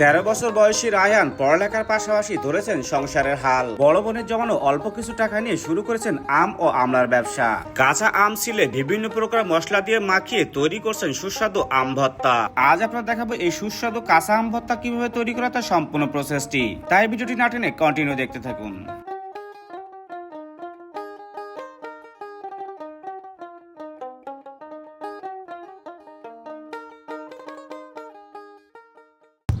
তেরো বছর বয়সী রায়ান পড়ালেখার পাশাপাশি ধরেছেন সংসারের হাল। বড় বোনের জমানো অল্প কিছু টাকা নিয়ে শুরু করেছেন আম ও আমলার ব্যবসা। কাঁচা আম ছিলে বিভিন্ন প্রকার মশলা দিয়ে মাখিয়ে তৈরি করছেন সুস্বাদু আম ভর্তা। আজ আপনারা দেখাবো এই সুস্বাদু কাঁচা আম ভর্তা কীভাবে তৈরি করা তার সম্পূর্ণ প্রসেসটি তাই ভিডিওটি না টেনে কন্টিনিউ দেখতে থাকুন।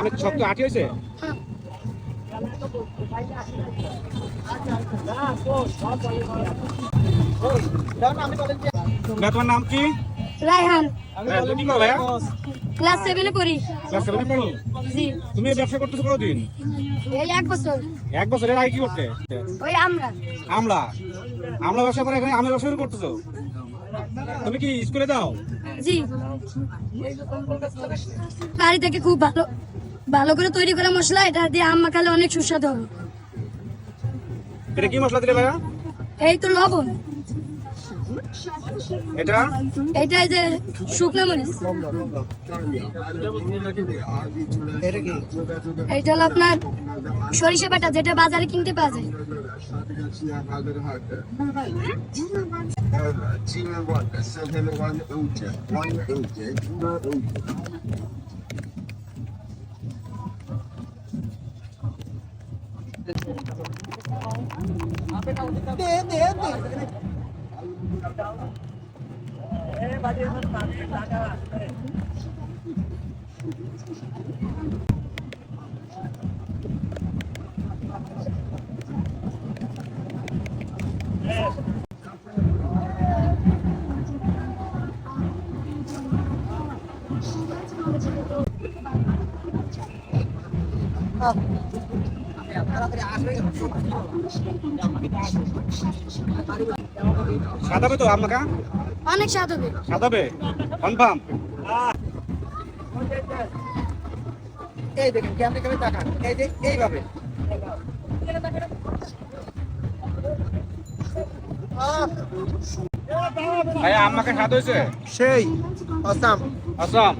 অনেক শক্ত আটি হয়েছে? তোমার নাম কি? রায়হান। তুমি কি ভাইয়া? ক্লাস সেভেনে পড়ি। ক্লাস সেভেনে পড়ো? জি। তুমি ব্যবসা করতেছো কতদিন? এই এক বছর। এক বছরের আগে কি করতে? ওই আমরা আমলা। আমলা ব্যবসা করে এখানে আমলা ব্যবসা করতেছো? তুমি কি স্কুলে দাও? জি। বাড়ি থেকে খুব ভালো ভালো করে তৈরি করা মশলা এটা দিয়ে আম মাখালে অনেক সুস্বাদু হবে। এটা কি মশলা দিলে ভাইয়া? এই তো লবণ। এটা? এই যে শুকনো মরিচ। এইটা হলো আপনার সরিষা বাটা যেটা বাজারে কিনতে পাওয়া যায়। 哎，把电视，好。সাদাবে তো আমাকা অনেক স্বাদ হবে সাদাবে কনফার্ম? এই দেখেন ক্যামেরা ক্যামেরা তাকান? এই যে এইভাবে। ভাইয়া আমাকে স্বাদ হয়েছে? সেই অসাম। আসাম